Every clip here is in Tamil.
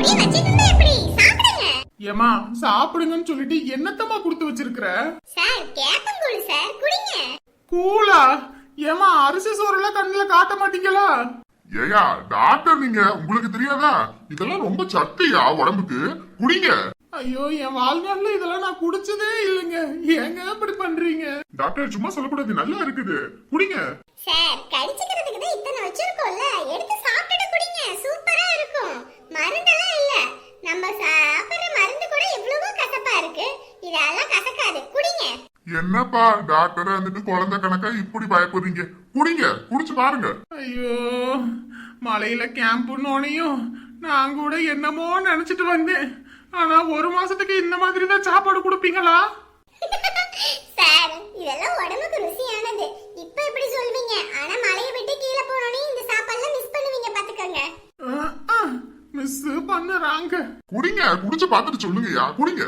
அப்படியே எப்படி? சாப்பிடுங்க. ஏமா சாப்பிடுங்கன்னு சொல்லிட்டு என்னத்தம்மா கொடுத்து வச்சிருக்கிற? சார் கேப்பங்கூழ் சார் குடிங்க. கூலா ஏமா அரிசி சோறுலாம் கண்ணுல காட்ட மாட்டீங்களா? ஏயா டாக்டர் நீங்க உங்களுக்கு தெரியாதா? இதெல்லாம் ரொம்ப சக்கையா உடம்புக்கு? குடிங்க. ஐயோ என் வாழ்நாள்ல இதெல்லாம் நான் குடிச்சதே இல்லைங்க. ஏங்க இப்படி பண்றீங்க? டாக்டர் சும்மா சொல்லக்கூடாது. நல்லா இருக்குது. குடிங்க. சார் கடிச்சுக்கிறதுக்கு இதெல்லாம் கசக்காது. குடிங்க. என்னப்பா டாக்டர் வந்துட்டு குழந்தை கணக்கா இப்படி பயப்படுறீங்க? குடிங்க குடிச்சு பாருங்க. ஐயோ மலையில கேம்புன்னோனையும் நான் கூட என்னமோ நினைச்சிட்டு வந்தேன். ஆனா ஒரு மாசத்துக்கு இந்த மாதிரி தான் சாப்பாடு கொடுப்பீங்களா? சார் இதெல்லாம் உடம்புக்கு ருசியானது. இப்ப இப்படி சொல்வீங்க. ஆனா மலையை விட்டு கீழே போனோனே இந்த சாப்பாடுலாம் மிஸ் பண்ணுவீங்க பாத்துக்கோங்க. மிஸ் பண்ணுறாங்க. குடிங்க குடிச்சு பார்த்துட்டு சொல்லுங்கய்யா குடிங்க.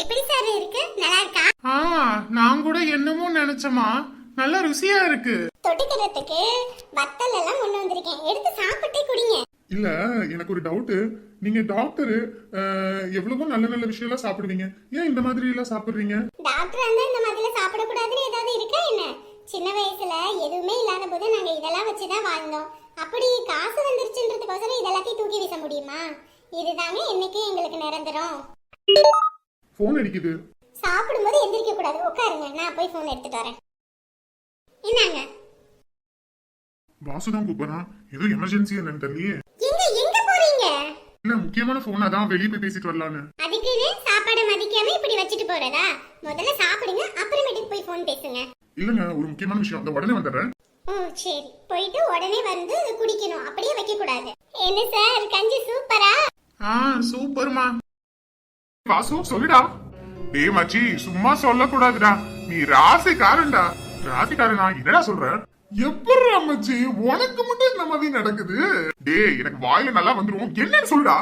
எப்படி சார் இருக்கு? நல்லா இருக்கா? ஆ நான் கூட என்னமோ நினைச்சமா நல்ல ருசியா இருக்கு. தொட்டுக்கிறதுக்கு வத்தல் எல்லாம் கொண்டு வந்திருக்கேன். எடுத்து சாப்பிட்டே குடிங்க. இல்ல எனக்கு ஒரு டவுட் நீங்க டாக்டர் எவ்வளவோ நல்ல நல்ல விஷயம் எல்லாம் சாப்பிடுவீங்க. ஏன் இந்த மாதிரி எல்லாம் சாப்பிடுறீங்க? டாக்டர் வந்து இந்த மாதிரில சாப்பிடக்கூடாதுன்னு ஏதாவது இருக்கா என்ன? சின்ன வயசுல எதுவுமே இல்லாத போது நாங்க இதெல்லாம் வச்சுதான் வாழ்ந்தோம். அப்படி காசு வந்துருச்சுன்றதுக்கோசரம் இதெல்லாத்தையும் தூக்கி வீச முடியுமா? இதுதாங்க என்னைக்கு எங்களுக்கு நிரந்தரம். போன் அடிக்குது. சாப்பிடும்போது எந்திரிக்க கூடாது. உட்காருங்க. நான் போய் ஃபோன் எடுத்துட்டு வரேன். என்னங்க? வாசுதான் கூப்பிடுறான் ஏதோ எமர்ஜென்சி என்னன்னு தெரியலையே. எங்க எங்க போறீங்க? இல்ல முக்கியமான போன் அதான் வெளியே போய் பேசிட்டு வரலான்னு. அதுக்குன்னு சாப்பாடு மதிக்காம இப்படி வச்சுட்டு போறதா? முதல்ல சாப்பிடுங்க அப்புறமேட்டுக்கு போய் ஃபோன் பேசுங்க. இல்லங்க ஒரு முக்கியமான விஷயம். அந்த உடனே வந்துடுறேன். ஓ சரி. போயிட்டு உடனே வந்து குடிக்கணும். அப்படியே வைக்க கூடாது என்ன சார் கஞ்சி சூப்பரா ஆ? சூப்பர்மா வாசு சொல்லுடா. டேய் மச்சி சும்மா சொல்லக்கூடாதுடா. நீ ராசிக்காரன்டா. ராசிக்காரனா என்னடா சொல்ற? எப்படி மச்சி உனக்கு மட்டும் இந்த மாதிரி நடக்குது? டேய் எனக்கு வாயில நல்லா வந்துரும். என்னன்னு சொல்லுடா.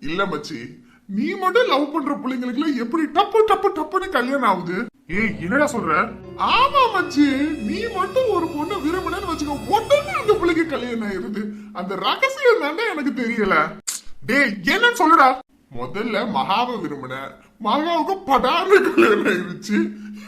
இல்ல மச்சி நீ மட்டும் லவ் பண்ற பிள்ளைங்களுக்கு எப்படி டப்பு டப்பு டப்புன்னு கல்யாணம் ஆகுது? ஏய் என்னடா சொல்ற? ஆமா மச்சி நீ மட்டும் ஒரு பொண்ணு விரும்பினு வச்சுக்கோ உடனே அந்த பிள்ளைக்கு கல்யாணம் ஆயிருது. அந்த ரகசியம் தானே எனக்கு தெரியல. டேய் என்னன்னு சொல்லுடா. முதல்ல மகாவை விரும்பின மகாவுக்கு படார்னு கல்யாணம் ஆயிருச்சு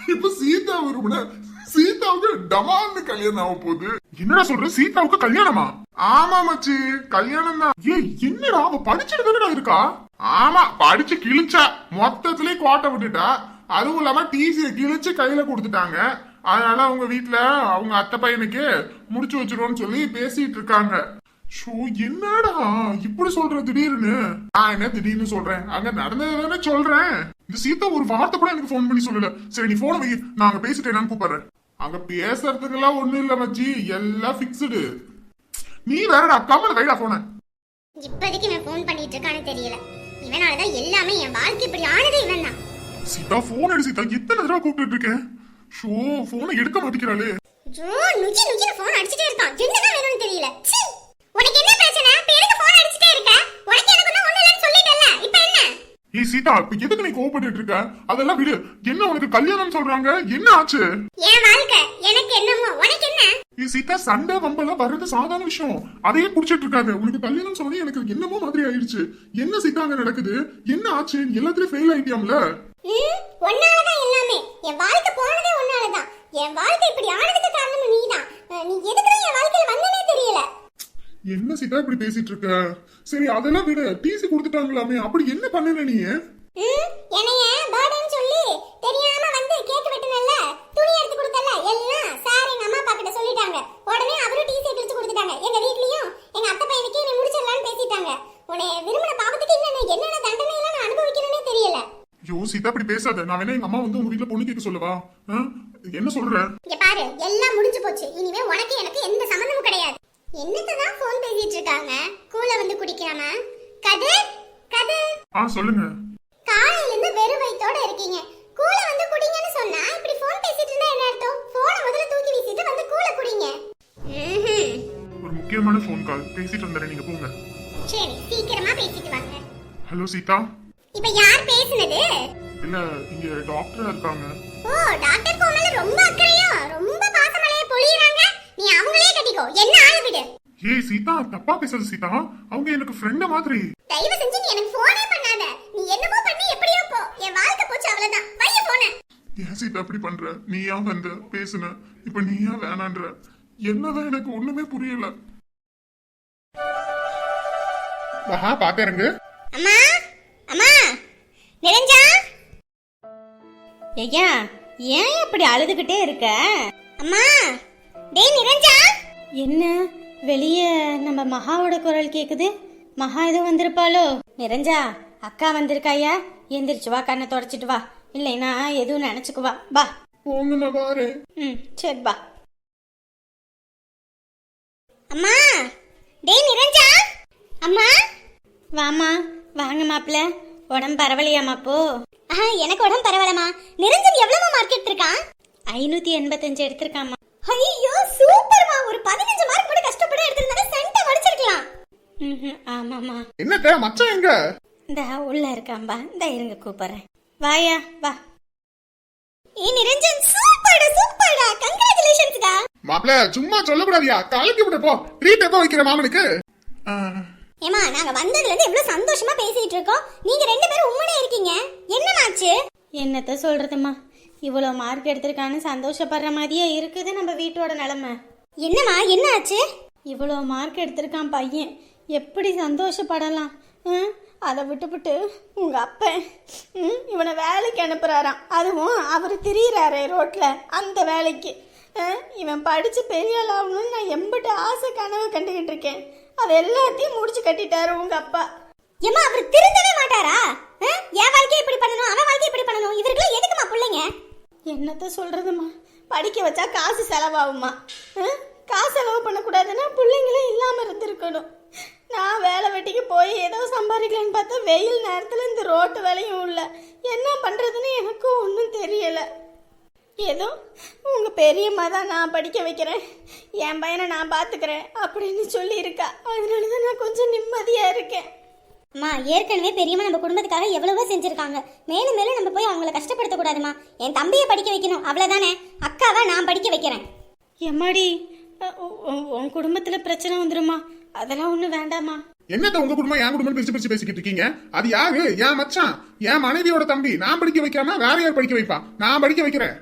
இப்ப சீதா விரும்பின சீதாவுக்கு டமால்னு கல்யாணம் ஆக போகுது. என்னடா சொல்ற? சீதாவுக்கு கல்யாணமா? ஆமா மச்சி. கல்யாணம் தான். ஏய் என்னடா? அவ படிச்சுட்டு தானடா இருக்கா? ஆமா படிச்சு கிழிச்சா. மொத்தத்திலே கோட்டை விட்டுட்டா. அதுவும் இல்லாம டிசியை கிழிச்சு கையில கொடுத்துட்டாங்க. அதனால அவங்க வீட்டுல அவங்க அத்தை பையனுக்கு முடிச்சு வச்சிருவோம்னு சொல்லி பேசிட்டு இருக்காங்க. ஷோ என்னடா? இப்படி சொல்ற திடீர்னு? நான் என்ன திடீர்னு சொல்றேன்? அங்க நடந்தது தானே சொல்றேன். இந்த சீதா ஒரு வார்த்தை கூட எனக்கு ஃபோன் பண்ணி சொல்லல. சரி நீ போன வை. நான் அங்க பேசிட்டு என்னன்னு கூப்பிடுறேன். அங்க பேசுறதுக்கெல்லாம் ஒண்ணும் இல்ல மச்சி. எல்லாம் பிக்ஸ்டு நீ வேறடா கமல் கைடா போன இப்போதைக்கு இவன் ஃபோன் பண்ணிட்டு இருக்கான்னு தெரியல. இவனாலதான் எல்லாமே என் வாழ்க்கை இப்படி ஆனதே இவன் தான். சீதா போன் அடி சீதா. எத்தனை தடவை கூப்பிட்டு இருக்கேன். ஷோ போனை எடுக்க மாட்டேங்கிறாளே. ஜோ நுச்சி நுச்சின்னு ஃபோன் அடிச்சிட்டே இருக்கான். என்னதான் வேணும்னு தெரியல. ச்சீ! உனக்கு என்ன பிரச்சனை இப்ப எதுக்கு ஃபோன் அடிச்சிட்டே இருக்க உனக்கு எனக்கு ஒண்ணும் இல்லைன்னு சொல்லிட்டல இப்ப என்ன ஏய் சீதா இப்ப எதுக்கு நீ கோவப்பட்டு இருக்க? அதெல்லாம் விடு. என்ன உனக்கு கல்யாணம் சொல்றாங்க? என்ன ஆச்சு? என் வாழ்க்கை எனக்கு என்னமோ உனக்கு என்ன? ஏய் சீதா சண்டை வம்பெல்லாம் வர்றது சாதாரண விஷயம். அதையே புடிச்சிட்டு இருக்காது. உனக்கு கல்யாணம் சொன்னது எனக்கு என்னமோ மாதிரி ஆயிடுச்சு. என்ன சீதா அங்க நடக்குது? என்ன ஆச்சு? எல்லாத்துலயும் ஃபெயில் ஆயிட்டியாம்ல? ம், உன்னாலதான் எல்லாமே. என் வாழ்க்கை போனதே உன்னாலதான். என் வாழ்க்கை இப்படி ஆனதுக்கு காரணம் நீதான். நீ எதுக்குதான் என் வாழ்க்கையில வந்தனே என்ன சீதா இப்படி பேசிட்டு இருக்க சரி அதெல்லாம் விடு. டிசி கொடுத்துட்டாங்களாமே. அப்படி என்ன பண்ணுன நீ? என்னைய பர்த்டேன்னு சொல்லி தெரியாம வந்து கேக் வெட்டினல்ல? துணி எடுத்து கொடுத்தல எல்லாம் சார் எங்க அம்மா அப்பா கிட்ட சொல்லிட்டாங்க. உடனே அவரும் டீ கிழிச்சு கொடுத்துட்டாங்க. எங்க வீட்லயும் எங்க அத்தை பையனுக்கு நீ முடிச்சிடலாம்னு பேசிட்டாங்க. உன்னை விரும்பின பாவத்துக்கு என்னென்ன என்னென்ன தண்டனை எல்லாம் நான் தெரியல. ஐயோ சீதா இப்படி பேசாத. நான் வேணா எங்க அம்மா வந்து உங்க வீட்டுல பொண்ணு கேட்க சொல்லவா? என்ன சொல்ற? இங்க பாரு எல்லாம் முடிஞ்சு போச்சு. இனிமே உனக்கு எனக்கு எந்த சம்மந்தமும் கிடையாது என்னத்தை தான் ஃபோன் பேசிட்டு இருக்காங்க கூல வந்து குடிக்காம கதிர் கதிர் ஆ சொல்லுங்க. காலையில இருந்து வெறும் வயித்தோட இருக்கீங்க. கூல வந்து குடிங்கன்னு சொன்னா இப்படி ஃபோன் பேசிட்டு இருந்தா என்ன அர்த்தம்? போனை முதல்ல தூக்கி வீசிட்டு வந்து கூல குடிங்க. ஒரு முக்கியமான ஃபோன் கால் பேசிட்டு வந்துடுறேன் நீங்க போங்க. சரி சீக்கிரமா பேசிட்டு வாங்க. ஹலோ சீதா. இப்ப யார் பேசுனது? இல்ல இங்க டாக்டரா இருக்காங்க. ஓ டாக்டர் கோமல ரொம்ப அக்கறையோ கட்டிக்கோ என்ன ஆள விடு. ஏய் சீதா தப்பா பேசுறது சீதா. அவங்க எனக்கு ஃப்ரெண்ட மாதிரி. தயவு செஞ்சு நீ எனக்கு போனே பண்ணாத. நீ என்னமோ பண்ணி எப்படியோ போ. என் வாழ்க்கை போச்சு அவ்வளவுதான். வைய போன ஏன் சீதா அப்படி பண்ற? நீயா வந்த பேசுன? இப்ப நீயா வேணான்ற? என்னதான் எனக்கு ஒண்ணுமே புரியல. ஆஹா பாக்கறங்க அம்மா அம்மா நிரஞ்சா. ஐயா ஏன் இப்படி அழுதுகிட்டே இருக்க? அம்மா டேய் நிரஞ்சா. என்ன? வெளியே நம்ம மகாவோட குரல் கேக்குது. மகா எதுவும் வந்திருப்பாளோ? நிறைஞ்சா அக்கா வந்திருக்காயா? எந்திரிச்சு வா கண்ணை தொடச்சிட்டு வா. இல்லைன்னா எதுவும் நினைச்சுக்குவா வா. போங்க நான் வாரேன் ம் சரி வா. அம்மா! டேய் நிரஞ்சா! அம்மா! வாமா வாங்க மாப்பிள்ள. உடம்பு பரவலையாமா போ ஆஹா எனக்கு உடம்பு பரவாயில்லம்மா. நிரஞ்சன் எவ்வளவு மார்க் எடுத்திருக்கான்? ஐநூத்தி எண்பத்தஞ்சு எடுத்திருக்காமா ஐயோ சூப்பர்மா ஒரு பதினஞ்சு மார்க் கூட கஷ்டப்பட்டு எடுத்திருந்தா சென்டம் அடிச்சிருக்கலாம் ம் ஆமாம்மா. என்னத்த மச்சான் எங்க? இந்த உள்ள இருக்காம்பா. இந்த இருங்க கூப்பிடுறேன். வாயா வா. ஏய் நிரஞ்சன் சூப்பர்டா சூப்பர்டா கங்க்ராச்சுலேஷன்ஸ்டா மாப்பிள சும்மா சொல்லக்கூடாதியா? கலக்கி விட போ. ட்ரீட் எப்போ வைக்கிற மாமனுக்கு? ஏமா நாங்க வந்ததுல இருந்து எவ்வளவு சந்தோஷமா பேசிட்டு இருக்கோம். நீங்க ரெண்டு பேரும் உம்மனே இருக்கீங்க. என்னமாச்சு என்னத்த சொல்றதுமா இவ்வளோ மார்க் எடுத்திருக்கான்னு சந்தோஷப்படுற மாதிரியே இருக்குது நம்ம வீட்டோட நிலமை. என்னம்மா என்ன ஆச்சு? இவ்வளோ மார்க் எடுத்திருக்கான் பையன். எப்படி சந்தோஷப்படலாம்? அதை விட்டுவிட்டு உங்கள் அப்பன் இவனை வேலைக்கு அனுப்புகிறாராம் அதுவும் அவர் திரியிறாரே ரோட்டில் அந்த வேலைக்கு. இவன் படித்து பெரிய ஆள் ஆகணும்னு நான் எம்பிட்டு ஆசை கனவு கண்டுக்கிட்டு இருக்கேன். அது எல்லாத்தையும் முடிச்சு கட்டிட்டாரு உங்கள் அப்பா. ஏமா அவர் திருந்தவே மாட்டாரா? என்னத்த சொல்றதுமா படிக்க வச்சா காசு செலவாகுமா காசு செலவு பண்ணக்கூடாதுன்னா பிள்ளைங்களே இல்லாமல் இருந்திருக்கணும். நான் வேலை வெட்டிக்கு போய் ஏதோ சம்பாதிக்கலான்னு பார்த்தா வெயில் நேரத்தில் இந்த ரோட்டு வேலையும் இல்லை. என்ன பண்ணுறதுன்னு எனக்கும் ஒன்றும் தெரியலை. ஏதோ உங்கள் பெரியம்மா தான் நான் படிக்க வைக்கிறேன். என் பையனை நான் பார்த்துக்கிறேன் அப்படின்னு சொல்லியிருக்கா. அதனால தான் நான் கொஞ்சம் நிம்மதியாக இருக்கேன் அம்மா ஏற்கனவே பெரியம்மா நம்ம குடும்பத்துக்காக எவ்வளவோ செஞ்சிருக்காங்க. மேலும் மேலும் நம்ம போய் அவங்கள கஷ்டப்படுத்த கூடாதுமா என் தம்பியை படிக்க வைக்கணும். அவ்வளவுதானே? அக்காவை நான் படிக்க வைக்கிறேன். எம்மாடி உன் குடும்பத்தில் பிரச்சனை வந்துருமா? அதெல்லாம் ஒன்றும் வேண்டாமா என்னத்த உங்க குடும்பம் என் குடும்பம் பிரிச்சு பிரிச்சு பேசிக்கிட்டு இருக்கீங்க? அது யாரு? என் மச்சான். என் மனைவியோட தம்பி. நான் படிக்க வைக்காம வேற யார் படிக்க வைப்பா? நான் படிக்க வைக்கிறேன்.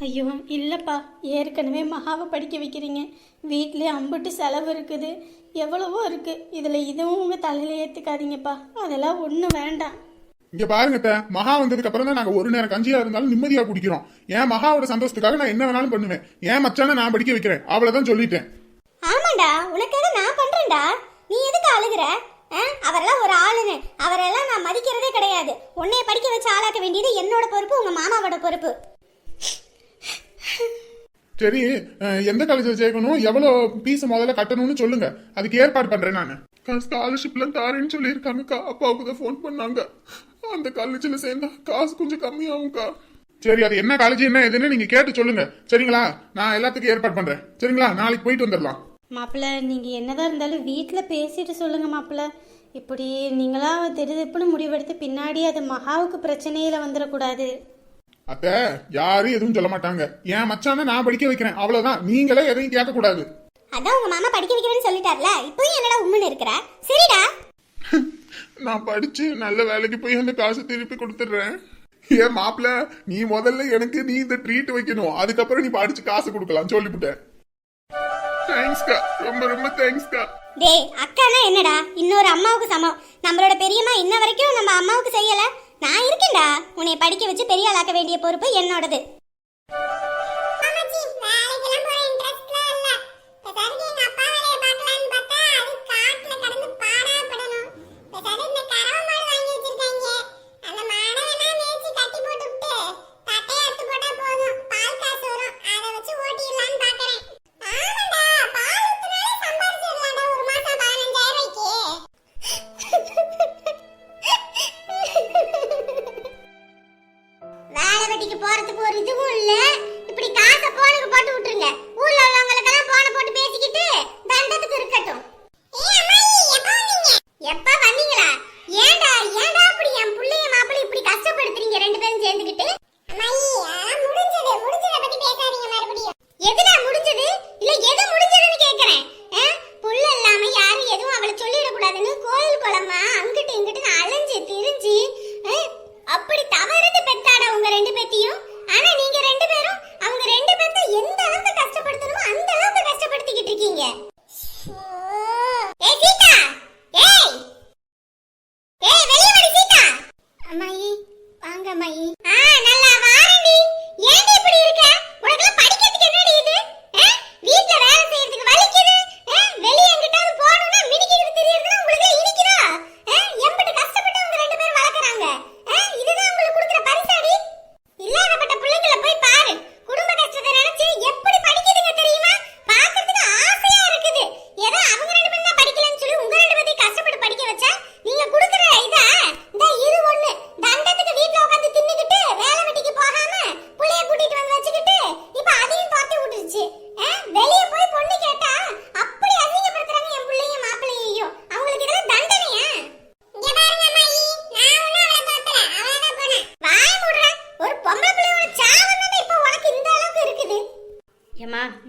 ஐயோ இல்லைப்பா. ஏற்கனவே மகாவை படிக்க வைக்கிறீங்க. வீட்டிலே அம்புட்டு செலவு இருக்குது. எவ்வளவோ இருக்குது இதில் இதுவும் உங்கள் தலையில் ஏற்றுக்காதீங்கப்பா அதெல்லாம் ஒன்றும் வேண்டாம். இங்க பாருங்க அத்தை, மகா வந்ததுக்கு அப்புறம் தான் நாங்க ஒரு நேரம் கஞ்சியா இருந்தாலும் நிம்மதியா குடிக்கிறோம். என் மகாவோட சந்தோஷத்துக்காக நான் என்ன வேணாலும் பண்ணுவேன். என் மச்சான நான் படிக்க வைக்கிறேன். அவ்வளவுதான் சொல்லிட்டேன். ஆமாண்டா. உனக்காக நான் பண்றேன்டா. நீ எதுக்கு அழுகுற? ஆ? அவரெல்லாம் ஒரு ஆளுன்னு. அவரெல்லாம் நான் மதிக்கிறதே கிடையாது. உன்னைய படிக்க வச்சு ஆளாக்க வேண்டியது என்னோட பொறுப்பு உங்க மாமாவோட பொறுப்பு. சரி எந்த காலேஜில் சேர்க்கணும்? எவ்வளவு பீஸ் முதல்ல கட்டணும்னு சொல்லுங்க. அதுக்கு ஏற்பாடு பண்றேன் நான். ஸ்காலர்ஷிப்ல தாரேன்னு சொல்லியிருக்காங்கக்கா அப்பாவுக்கு தான் ஃபோன் பண்ணாங்க. அந்த காலேஜில் சேர்ந்தா காசு கொஞ்சம் கம்மியாகும்க்கா சரி அது என்ன காலேஜ் என்ன எதுன்னு நீங்க கேட்டு சொல்லுங்க. சரிங்களா? நான் எல்லாத்துக்கும் ஏற்பாடு பண்றேன். சரிங்களா? நாளைக்கு போயிட்டு வந்துடலாம் மாப்பிள்ளை நீங்கள் என்னதான் இருந்தாலும் வீட்டில் பேசிட்டு சொல்லுங்கள் மாப்பிள்ளை இப்படி நீங்களா திடுதிப்புன்னு முடிவெடுத்து பின்னாடி அது மகாவுக்கு பிரச்சனையில் வந்துடக்கூடாது அத்த யாரும் எதுவும் சொல்ல மாட்டாங்க. என் மச்சான நான் படிக்க வைக்கிறேன். அவ்வளவுதான். நீங்களே எதையும் கேட்க கூடாது அதான் உங்க மாமா படிக்க வைக்கிறேன்னு சொல்லிட்டார்ல. இப்போயும் என்னடா உம்முன்னு இருக்கிற? சரிடா. நான் படிச்சு நல்ல வேலைக்கு போய் அந்த காசு திருப்பி கொடுத்துடுறேன். ஏன் மாப்பிள நீ முதல்ல எனக்கு நீ இந்த ட்ரீட் வைக்கணும். அதுக்கப்புறம் நீ படிச்சு காசு கொடுக்கலாம். சொல்லிவிட்டேன். தேங்க்ஸ்க்கா ரொம்ப ரொம்ப தேங்க்ஸ்க்கா டேய் அக்கானா என்னடா? இன்னொரு அம்மாவுக்கு சமம். நம்மளோட பெரியம்மா இன்ன வரைக்கும் நம்ம அம்மாவுக்கு செய்யல. நான் இருக்கேன்டா. உன்னை படிக்க வச்சு பெரிய ஆளாக்க வேண்டிய பொறுப்பு என்னோடது.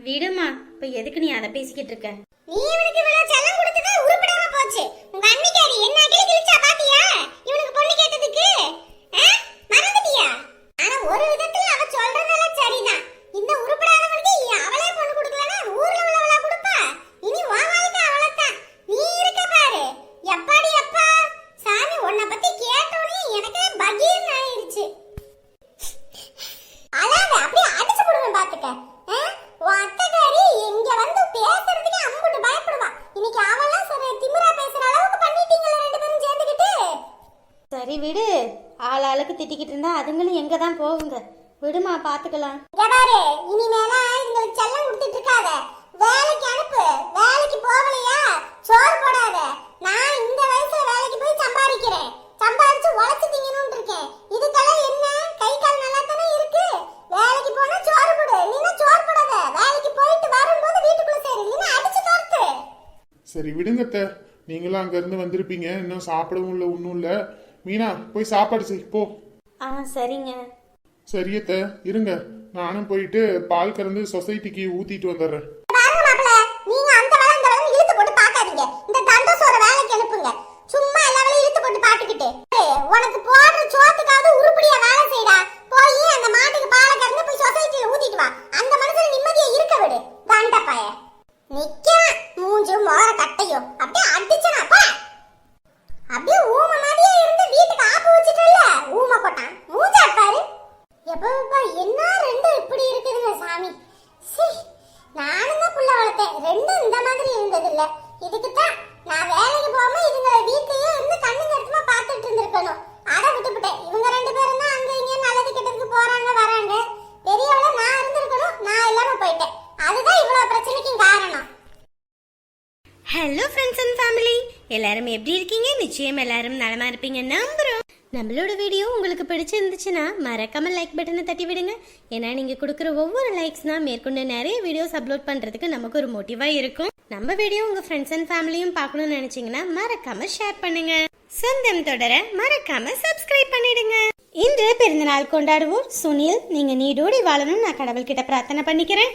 விடுமா. இப்போ எதுக்கு நீ அதை பேசிக்கிட்டு இருக்க? நீ இவனுக்கு இவ்வளவு பாத்துக்கலாம். பாரு இனிமேல இவங்களுக்கு செல்லம் கொடுத்துட்டு இருக்காத வேலைக்கு அனுப்பு வேலைக்கு போகலையா? சோறு போடாத. நான் இந்த வயசுல வேலைக்கு போய் சம்பாதிக்கிறேன். சம்பாதிச்சு உழைச்சு திங்கணும்னு இருக்கேன் இதுக்கெல்லாம் என்ன? கை கால் நல்லா தானே இருக்கு? வேலைக்கு போனா சோறு போடு இல்லைன்னா சோறு போடாத. வேலைக்கு போயிட்டு வரும்போது வீட்டுக்குள்ள சேரு இல்லைன்னா அடிச்சு தோர்த்து. சரி விடுங்கத்த நீங்களும் அங்கேருந்து வந்திருப்பீங்க. இன்னும் சாப்பிடவும் இல்லை ஒன்றும் இல்லை. மீனா போய் சாப்பாடு செய் போ. ஆ சரிங்க. சரியத்த இருங்க. நானும் போயிட்டு பால் கறந்து சொசைட்டிக்கு ஊத்திட்டு வந்துடுறேன். ஃபேமிலி எல்லாரும் எப்படி இருக்கீங்க? நிச்சயம் எல்லாரும் நலமா இருப்பீங்க. நம்புறோம். நம்மளோட வீடியோ உங்களுக்கு பிடிச்சிருந்துச்சுன்னா மறக்காம லைக் பட்டனை தட்டி விடுங்க. ஏன்னா நீங்க கொடுக்குற ஒவ்வொரு லைக்ஸ்னா மேற்கொண்டு நிறைய வீடியோஸ் அப்லோட் பண்றதுக்கு நமக்கு ஒரு மோட்டிவா இருக்கும். நம்ம வீடியோ உங்க ஃப்ரெண்ட்ஸ் அண்ட் ஃபேமிலியும் பார்க்கணும்னு நினைச்சீங்கன்னா மறக்காம ஷேர் பண்ணுங்க. சொந்தம் தொடர மறக்காம சப்ஸ்கிரைப் பண்ணிடுங்க. இன்று பிறந்தநாள் கொண்டாடுவோம் சுனில். நீங்க நீடோடி வாழணும் நான் கடவுள்கிட்ட பிரார்த்தனை பண்ணிக்கிறேன்.